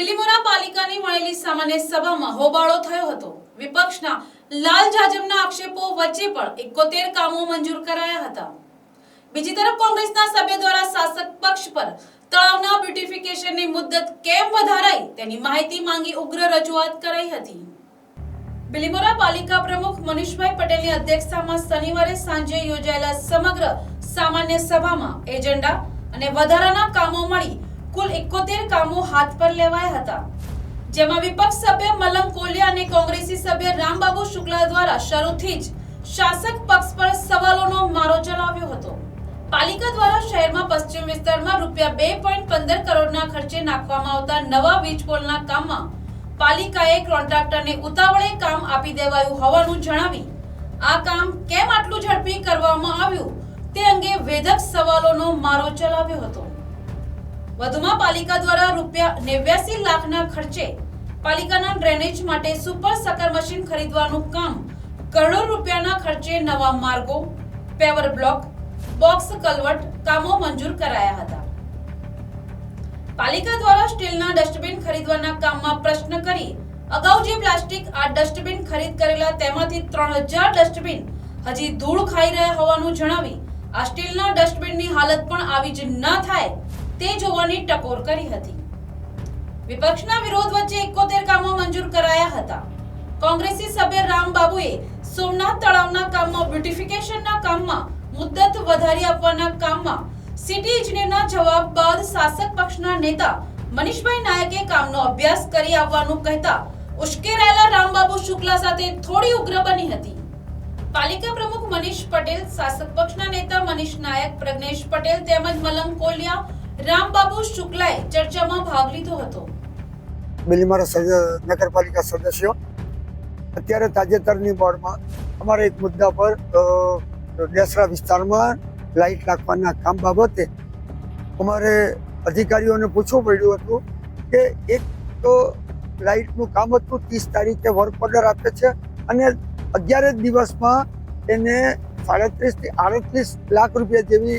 બિલીમોરા પાલિકાની મળેલી સામાન્ય સભામાં હોબાળો થયો હતો. વિપક્ષના લાલ જાજમના આક્ષેપો વચ્ચે પણ એકોતેર કામો મંજૂર કરાયા હતા. બીજી તરફ કોંગ્રેસના સભ્ય દ્વારા શાસક પક્ષ પર તળાવના બ્યુટિફિકેશનની મુદ્દત કેમ વધારાઈ તેની માહિતી માંગી ઉગ્ર રજૂઆત કરાઈ હતી. બિલીમોરા પાલિકા પ્રમુખ મનીષભાઈ પટેલની અધ્યક્ષતામાં શનિવારે સાંજે યોજાયેલા સમગ્ર સામાન્ય સભામાં એજન્ડા અને વધારાના કામો મળી કુલ એકોતેર કામો હાથ પર લેવાયા હતા. જેમાં વિપક્ષ સભ્ય મલમ કોલિયા અને કોંગ્રેસી સભ્ય રામબાબુ શુક્લા દ્વારા શરૂથી જ શાસક પક્ષ પર સવાલોનો મારો ચલાવ્યો હતો. પાલિકા દ્વારા શહેરમાં પશ્ચિમ વિસ્તારમાં રૂપિયા બે પોઈન્ટ પંદર કરોડના ખર્ચે નાખવામાં આવતા નવા વીજ પોલના કામમાં પાલિકાએ કોન્ટ્રાક્ટરને ઉતાવળે કામ આપી દેવાયું હોવાનું જણાવી, આ કામ કેમ આટલું ઝડપી કરવામાં આવ્યું તે અંગે વેધક સવાલોનો મારો ચલાવ્યો હતો. વધુમાં પાલિકા દ્વારા રૂપિયા નેવ્યાસી લાખના ખર્ચે પાલિકાના ડ્રેનેજ માટે સુપર સકર મશીન ખરીદવાનું કામ, કરોડો રૂપિયાના ખર્ચે નવા માર્ગો, પેવર બ્લોક, બોક્સ કલવટ કામો મંજૂર કરાયા હતા. પાલિકા દ્વારા સ્ટીલના ડસ્ટબિન ખરીદવાના કામમાં પ્રશ્ન કરી અગાઉ જે પ્લાસ્ટિક આ ડસ્ટબિન ખરીદ કરેલા તેમાંથી ત્રણ હજાર ડસ્ટબિન હજી ધૂળ ખાઈ રહ્યા હોવાનું જણાવી આ સ્ટીલના ડસ્ટબિનની હાલત પણ આવી જ ન થાય તે જોવાની ટકોર કરી હતી. વિપક્ષના વિરોધ વચ્ચે એકોતેર કામો મંજૂર કરાયા હતા. કોંગ્રેસી સભ્ય રામબાબુએ સોમનાથ તળાવના કામમાં, બ્યુટિફિકેશનના કામમાં મુદ્દત વધારી આપવાના કામમાં સિટી ઇજનેરના જવાબ બાદ શાસક પક્ષના નેતા મનીષભાઈ નાયકે કામનો અભ્યાસ કરી આવવાનું કહેતા ઉશ્કેરાયેલા રામબાબુ શુક્લા સાથે થોડી ઉગ્ર બની હતી. પાલિકા પ્રમુખ મનીષ પટેલ, શાસક પક્ષના નેતા મનીષ નાયક, પ્રજ્ઞેશ પટેલ તેમજ મલંગ કોલિયા રામબાબુ શુક્લાએ ચર્ચામાં ભાગ લીધો હતો. બિલીમારા નગરપાલિકા સદસ્યો, અત્યારે તાજેતરની બોર્ડમાં અમારા એક મુદ્દા પર દેસરા વિસ્તારમાં લાઇટ નાખવાના કામ બાબતે અમારે અધિકારીઓને પૂછવું પડ્યું હતું કે એક તો લાઇટનું કામ હતું, ત્રીસ તારીખે વર્ક ઓર્ડર આપે છે અને અગિયાર દિવસમાં એને સાડત્રીસથી આડત્રીસ લાખ રૂપિયા જેવી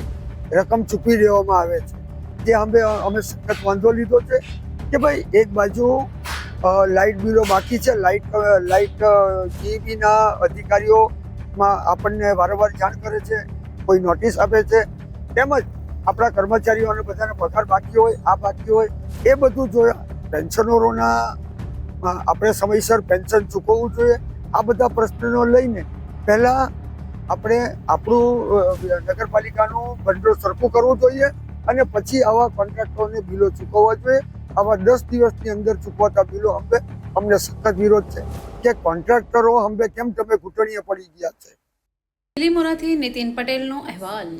રકમ ચૂકવી દેવામાં આવે છે. જે અમે અમે સખત વાંધો લીધો છે કે ભાઈ એક બાજુ લાઇટ બિલો બાકી છે. લાઇટ લાઇટ જીઈબીના અધિકારીઓમાં આપણને વારંવાર જાણ કરે છે, કોઈ નોટિસ આપે છે. તેમજ આપણા કર્મચારીઓને બધાને પગાર બાકી હોય, આ બાકી હોય, એ બધું જોયા પેન્શનરોના આપણે સમયસર પેન્શન ચૂકવવું જોઈએ. આ બધા પ્રશ્નો લઈને પહેલાં આપણે આપણું નગરપાલિકાનું ભંડોળ સરખું કરવું જોઈએ. અને પછી આવા કોન્ટ્રાક્ટરોને બિલો ચૂકવવા જોઈએ. આવા દસ દિવસની અંદર ચૂકવાતા બિલો અંબે અમને સખત વિરોધ છે કે કોન્ટ્રાક્ટરો અંગે કેમ તમે ઘૂંટણીએ પડી ગયા છે? બિલીમોરાથી નીતિન પટેલનો અહેવાલ.